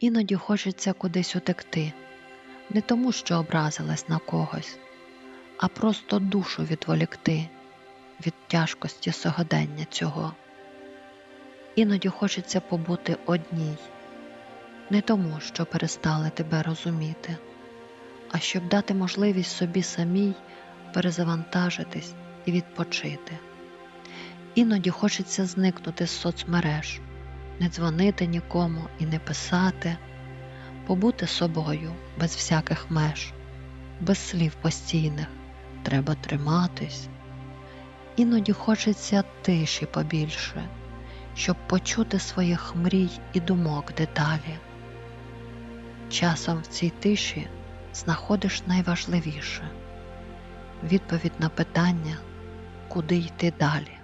Іноді хочеться кудись утекти, не тому, що образилась на когось, а просто душу відволікти від тяжкості сьогодення цього. Іноді хочеться побути одній, не тому, що перестали тебе розуміти, а щоб дати можливість собі самій перезавантажитись і відпочити. Іноді хочеться зникнути з соцмереж, не дзвонити нікому і не писати, побути собою без всяких меж, без слів постійних, треба триматись. Іноді хочеться тиші побільше, щоб почути своїх мрій і думок деталі. Часом в цій тиші знаходиш найважливіше відповідь на питання, куди йти далі.